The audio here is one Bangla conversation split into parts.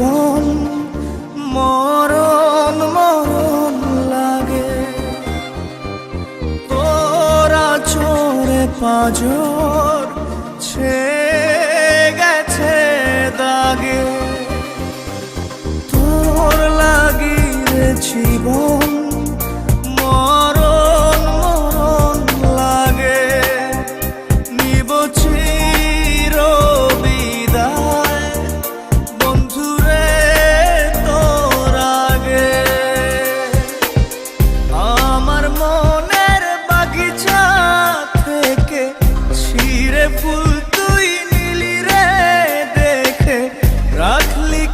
জীবন মরণ মরণ লাগে। তোরা চোরে পাজর ছে গেছে দাগে। তোর লাগি জীবন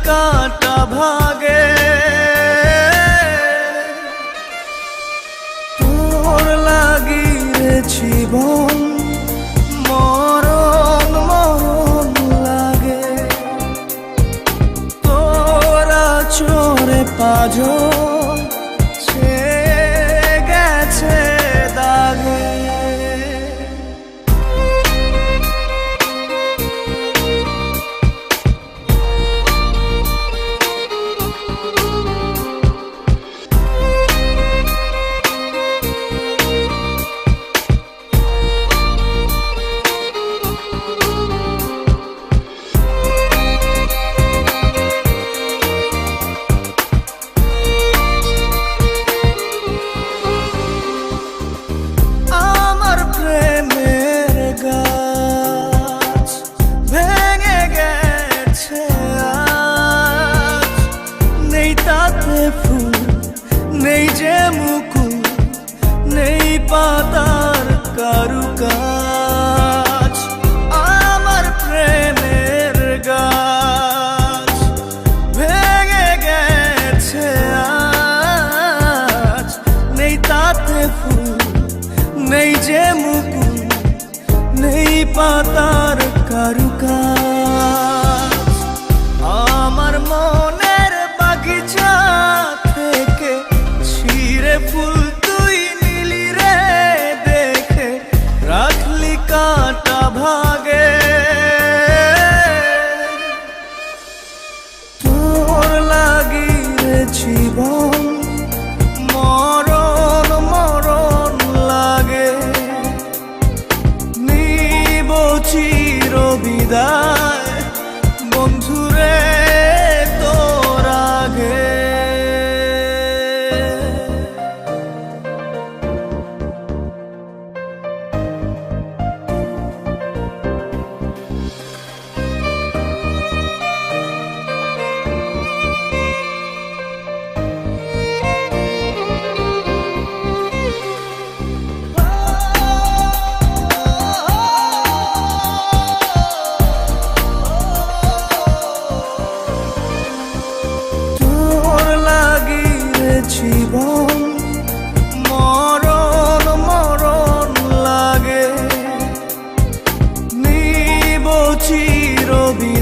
কাটা ভাগে। তোর লাগিয়ে জীবন মরণ মরণ লাগে। তোরা চোরে পাজর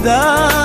vida.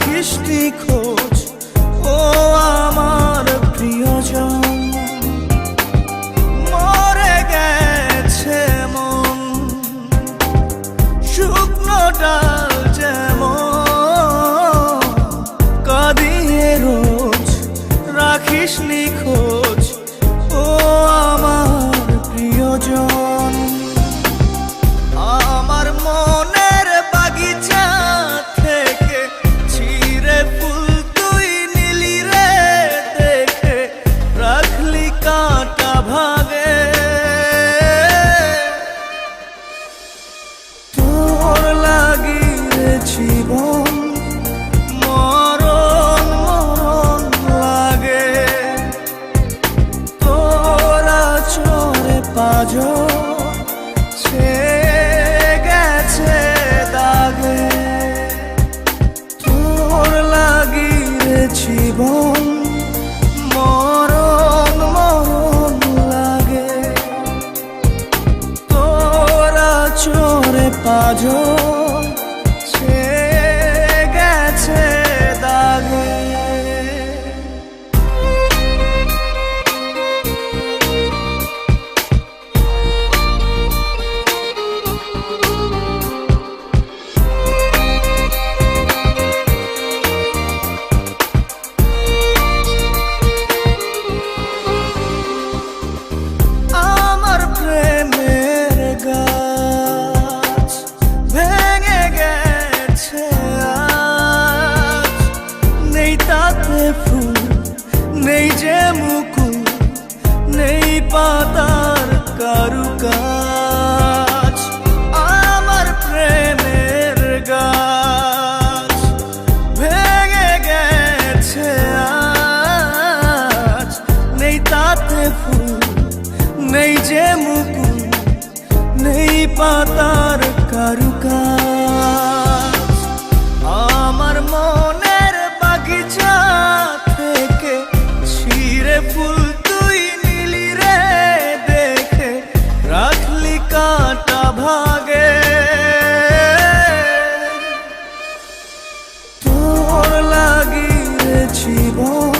কৃষ্টি খো জীবন মরণ মরণ লাগে। তোরা চরে পাজ সে গেছে লাগিয়ে মরণ লাগে। আমার মনের বাগিচা ফুল তুই নিলি রে দেখে। রাখলি কাটা ভাগে। জীবন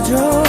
빠져